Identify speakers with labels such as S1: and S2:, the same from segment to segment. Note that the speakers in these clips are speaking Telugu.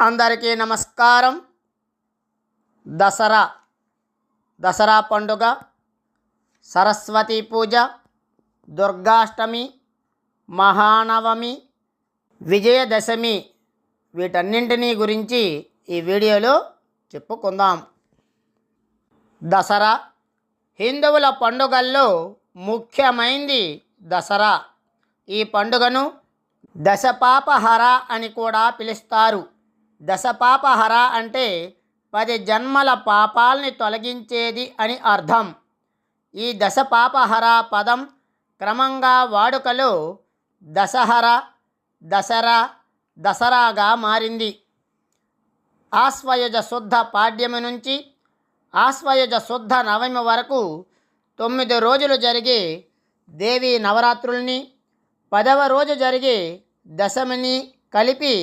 S1: అందరికీ నమస్కారం. దసరా దసరా పండుగ. సరస్వతి పూజ దుర్గాష్టమి మహానవమి విజయదశమి వీటన్నింటినీ గురించి ఈ వీడియోలో చెప్పుకుందాం. దసరా హిందువుల పండుగల్లో ముఖ్యమైంది దసరా. ఈ పండుగను దశపాపహర అని కూడా పిలుస్తారు. దశపాపహర అంటే పది జన్మల పాపాల్ని తొలగించేది అని అర్థం. ఈ దశపాపహర పదం క్రమంగా వాడుకలో దశహర దసరా దసరాగా మారింది. ఆశ్వయుజ శుద్ధ పాడ్యమి నుంచి ఆశ్వయుజ శుద్ధ నవమి వరకు తొమ్మిది రోజులు జరిగే దేవీ నవరాత్రుల్ని పదవ రోజు జరిగే దశమిని కలిపి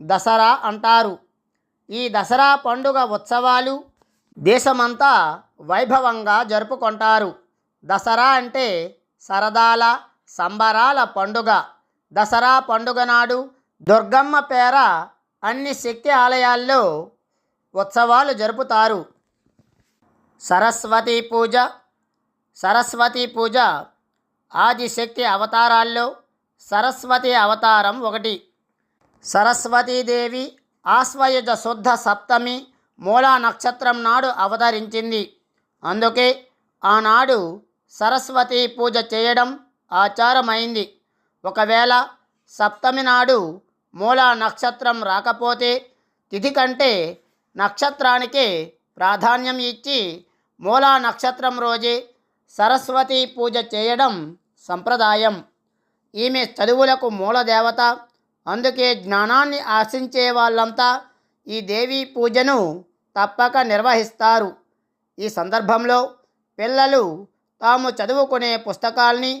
S1: దసరా అంటారు. ఈ దసరా పండుగ ఉత్సవాలు దేశమంతా వైభవంగా జరుపుకుంటారు. దసరా అంటే సరదాల సంబరాల పండుగ. దసరా పండుగ నాడు దుర్గమ్మ పేర అన్ని శక్తి ఆలయాల్లో ఉత్సవాలు జరుపుతారు. సరస్వతి పూజ సరస్వతి పూజ ఆదిశక్తి అవతారాల్లో సరస్వతి అవతారం ఒకటి. సరస్వతీదేవి ఆశ్వయుజ శుద్ధ సప్తమి మూలా నక్షత్రం నాడు అవతరించింది. అందుకే ఆనాడు సరస్వతి పూజ చేయడం ఆచారమైంది. ఒకవేళ సప్తమి నాడు మూలా నక్షత్రం రాకపోతే తిథి కంటే నక్షత్రానికే ప్రాధాన్యం ఇచ్చి మూలా నక్షత్రం రోజే సరస్వతి పూజ చేయడం సంప్రదాయం. ఈమె చదువులకు మూలదేవత. అందుకే జ్ఞానాన్ని ఆశించే వాళ్ళంతా ఈ దేవీ పూజను తప్పక నిర్వహిస్తారు. ఈ సందర్భంలో పిల్లలు తాము చదువుకునే పుస్తకాల్ని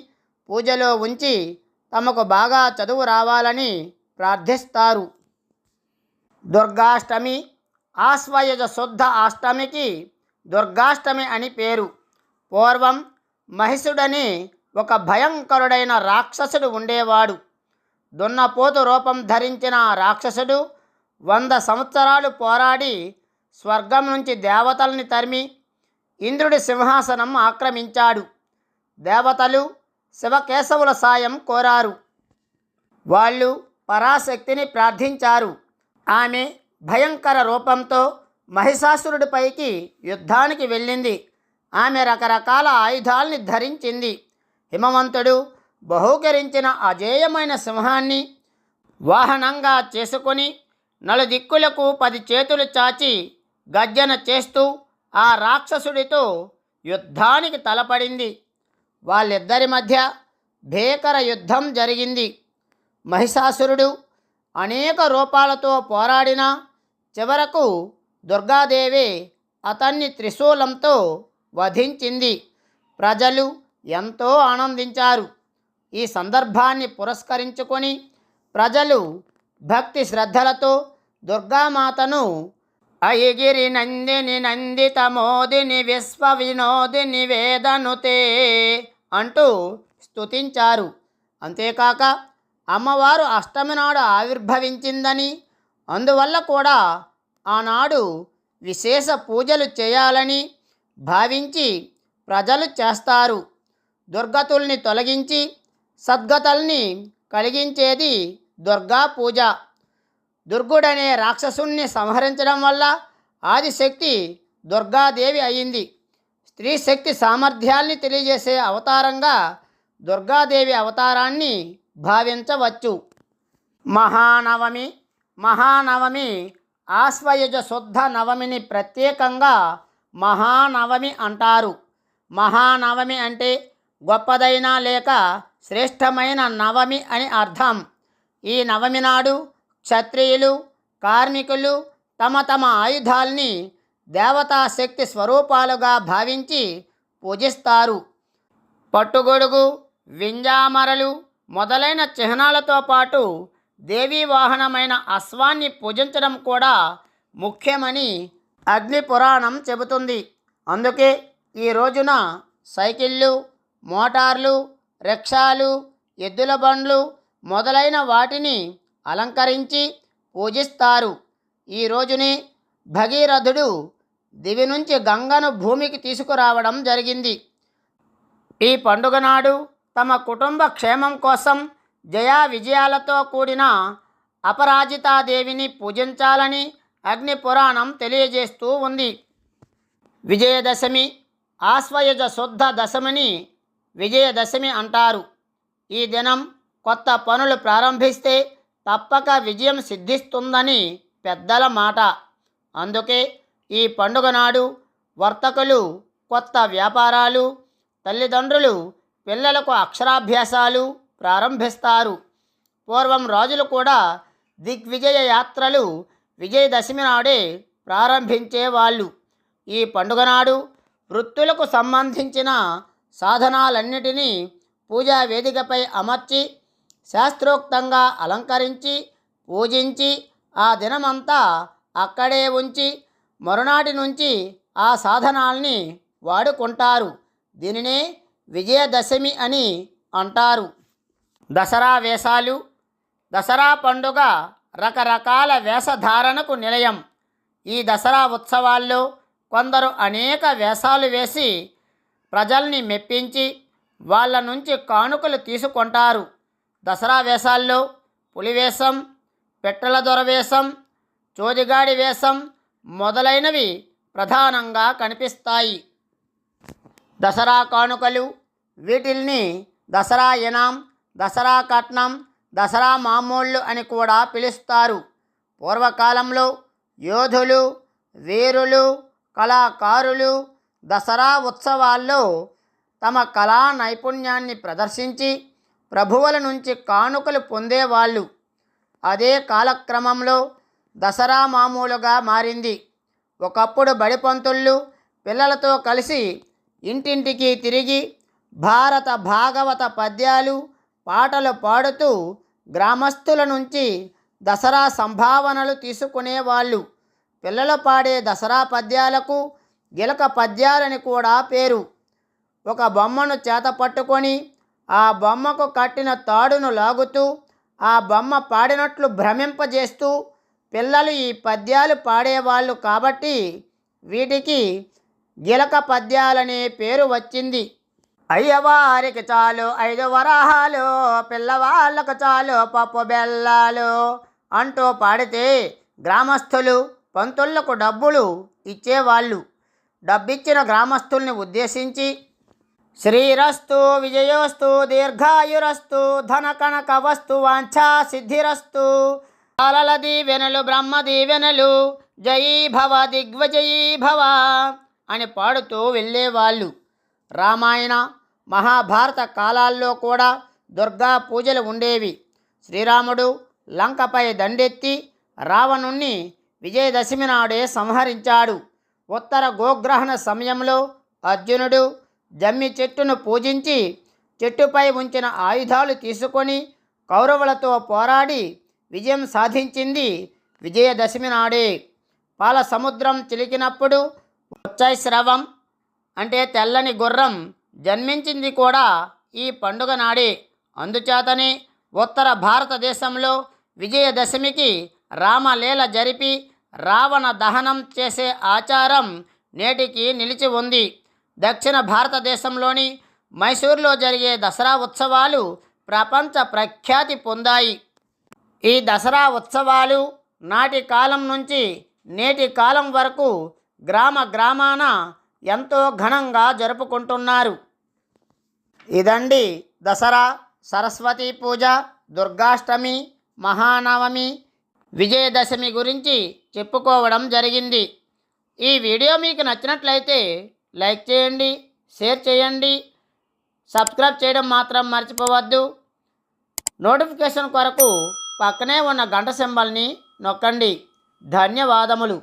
S1: పూజలో ఉంచి తమకు బాగా చదువు రావాలని ప్రార్థిస్తారు. దుర్గాష్టమి ఆశ్వయుజ శుద్ధ అష్టమికి దుర్గాష్టమి అని పేరు. పూర్వం మహిషుడని ఒక భయంకరుడైన రాక్షసుడు ఉండేవాడు. దున్నపోతు రూపం ధరించిన రాక్షసుడు వంద సంవత్సరాలు పోరాడి స్వర్గం నుంచి దేవతల్ని తరిమి ఇంద్రుడి సింహాసనం ఆక్రమించాడు. దేవతలు శివకేశవుల సాయం కోరారు. వాళ్ళు పరాశక్తిని ప్రార్థించారు. ఆమె భయంకర రూపంతో మహిషాసురుడిపైకి యుద్ధానికి వెళ్ళింది. ఆమె రకరకాల ఆయుధాల్ని ధరించింది. హిమవంతుడు బహూకరించిన అజేయమైన సింహాన్ని వాహనంగా చేసుకొని నలుదిక్కులకు పది చేతులు చాచి గర్జన చేస్తూ ఆ రాక్షసుడితో యుద్ధానికి తలపడింది. వాళ్ళిద్దరి మధ్య భీకర యుద్ధం జరిగింది. మహిషాసురుడు అనేక రూపాలతో పోరాడినా చివరకు దుర్గాదేవి అతన్ని త్రిశూలంతో వధించింది. ప్రజలు ఎంతో ఆనందించారు. ఈ సందర్భాన్ని పురస్కరించుకొని ప్రజలు భక్తి శ్రద్ధలతో దుర్గామాతను అయగిరి నందిని నందిత మోదిని విశ్వ వినోదిని వేదనుతే అంటూ స్తుతించారు. అంతేకాక అమ్మవారు అష్టమి నాడు ఆవిర్భవించిందని అందువల్ల కూడా ఆనాడు విశేష పూజలు చేయాలని భావించి ప్రజలు చేస్తారు. దుర్గతుల్ని తొలగించి సద్గతుల్ని కలిగించేది దుర్గా పూజ దుర్గుడనే రాక్షసుణ్ణి సంహరించడం వల్ల ఆదిశక్తి దుర్గాదేవి అయింది. స్త్రీ శక్తి సామర్థ్యాల్ని తెలియజేసే అవతారంగా దుర్గాదేవి అవతారాన్ని భావించవచ్చు. మహానవమి మహానవమి ఆశ్వయుజ శుద్ధ నవమిని ప్రత్యేకంగా మహానవమి అంటారు. మహానవమి అంటే గొప్పదైన లేక శ్రేష్టమైన నవమి అని అర్థం. ఈ నవమి నాడు క్షత్రియులు కార్మికులు తమ తమ ఆయుధాల్ని దేవతాశక్తి స్వరూపాలుగా భావించి పూజిస్తారు. పట్టుగొడుగు వింజామరలు మొదలైన చిహ్నాలతో పాటు దేవీ వాహనమైన అశ్వాన్ని పూజించడం కూడా ముఖ్యమని అగ్ని పురాణం చెబుతుంది. అందుకే ఈ రోజున సైకిళ్ళు మోటార్లు రిక్షాలు ఎద్దుల బండ్లు మొదలైన వాటిని అలంకరించి పూజిస్తారు. ఈ రోజుని భగీరథుడు దివి నుంచి గంగను భూమికి తీసుకురావడం జరిగింది. ఈ పండుగ నాడు తమ కుటుంబ క్షేమం కోసం జయా విజయాలతో కూడిన అపరాజితాదేవిని పూజించాలని అగ్ని పురాణం తెలియజేస్తూ ఉంది. విజయదశమి ఆశ్వయుజ శుద్ధ దశమిని విజయదశమి అంటారు. ఈ దినం కొత్త పనులు ప్రారంభిస్తే తప్పక విజయం సిద్ధిస్తుందని పెద్దల మాట. అందుకే ఈ పండుగ నాడు వర్తకులు కొత్త వ్యాపారాలు తల్లిదండ్రులు పిల్లలకు అక్షరాభ్యాసాలు ప్రారంభిస్తారు. పూర్వం రాజులు కూడా దిగ్విజయ యాత్రలు విజయదశమి నాడే ప్రారంభించేవాళ్ళు. ఈ పండుగ నాడు వృత్తులకు సంబంధించిన సాధనాలన్నిటినీ పూజా వేదికపై అమర్చి శాస్త్రోక్తంగా అలంకరించి పూజించి ఆ దినమంతా అక్కడే ఉంచి మరునాటి నుంచి ఆ సాధనాల్ని వాడుకుంటారు. దీనినే విజయదశమి అని అంటారు. దసరా వేషాలు దసరా పండుగ రకరకాల వేషధారణకు నిలయం. ఈ దసరా ఉత్సవాల్లో కొందరు అనేక వేషాలు వేసి ప్రజల్ని మెప్పించి వాళ్ళ నుంచి కానుకలు తీసుకుంటారు. దసరా వేషాల్లో పులివేషం పెట్టెల దొరవేషం చోదిగాడి వేషం మొదలైనవి ప్రధానంగా కనిపిస్తాయి. దసరా కానుకలు వీటిల్ని దసరా ఇనాం దసరా కట్నం దసరా మామూళ్ళు అని కూడా పిలుస్తారు. పూర్వకాలంలో యోధులు వీరులు కళాకారులు దసరా ఉత్సవాల్లో తమ కళా నైపుణ్యాన్ని ప్రదర్శించి ప్రభువుల నుంచి కానుకలు పొందేవాళ్ళు అదే కాలక్రమంలో దసరా మామూలుగా మారింది. ఒకప్పుడు బడిపంతుళ్ళు పిల్లలతో కలిసి ఇంటింటికి తిరిగి భారత భాగవత పద్యాలు పాటలు పాడుతూ గ్రామస్తుల నుంచి దసరా సంభావనలు తీసుకునేవాళ్ళు పిల్లలు పాడే దసరా పద్యాలకు గిలక పద్యాలని కూడా పేరు. ఒక బొమ్మను చేత పట్టుకొని ఆ బొమ్మకు కట్టిన తాడును లాగుతూ ఆ బొమ్మ పాడినట్లు భ్రమింపజేస్తూ పిల్లలు ఈ పద్యాలు పాడేవాళ్ళు కాబట్టి వీటికి గిలక పద్యాలనే పేరు వచ్చింది. అయ్యవారికి చాలు ఐదు వరహాలు పిల్లవాళ్ళకు చాలు పప్పు బెల్లాలు అంటూ పాడితే గ్రామస్తులు పంతులకు డబ్బులు ఇచ్చేవాళ్ళు. డబ్బిచ్చిన గ్రామస్తుల్ని ఉద్దేశించి శ్రీరస్తు విజయోస్తు దీర్ఘాయురస్తు ధన కనక వస్తు వాంఛా సిద్ధిరస్తు అలల దీవెనలు బ్రహ్మ దీవెనలు జయీ భవ దిగ్విజయీ భవ అని పాడుతూ వెళ్ళేవాళ్ళు. రామాయణ మహాభారత కాలాల్లో కూడా దుర్గా పూజలు ఉండేవి. శ్రీరాముడు లంకపై దండెత్తి రావణుణ్ణి విజయదశమి నాడే సంహరించాడు. ఉత్తర గోగ్రహణ సమయంలో అర్జునుడు జమ్మి చెట్టును పూజించి చెట్టుపై ఉంచిన ఆయుధాలు తీసుకొని కౌరవులతో పోరాడి విజయం సాధించింది విజయదశమి నాడే. పాల సముద్రం చిలికినప్పుడు ఉచ్చైశ్రవం అంటే తెల్లని గుర్రం జన్మించింది కూడా ఈ పండుగ నాడే. అందుచేతనే ఉత్తర భారతదేశంలో విజయదశమికి రామలీల జరిపి రావణ దహనం చేసే ఆచారం నేటికి నిలిచి ఉంది. దక్షిణ భారతదేశంలోని మైసూర్లో జరిగే దసరా ఉత్సవాలు ప్రపంచ ప్రఖ్యాతి పొందాయి. ఈ దసరా ఉత్సవాలు నాటి కాలం నుంచి నేటి కాలం వరకు గ్రామ గ్రామాన ఎంతో ఘనంగా జరుపుకుంటున్నారు. ఇదండి దసరా సరస్వతి పూజ దుర్గాష్టమి మహానవమి విజయదశమి గురించి చెప్పుకోవడం జరిగింది. ఈ వీడియో మీకు నచ్చినట్లయితే లైక్ చేయండి షేర్ చేయండి. సబ్స్క్రైబ్ చేయడం మాత్రం మర్చిపోవద్దు. నోటిఫికేషన్ కొరకు పక్కనే ఉన్న గంట సింబల్ని నొక్కండి. ధన్యవాదములు.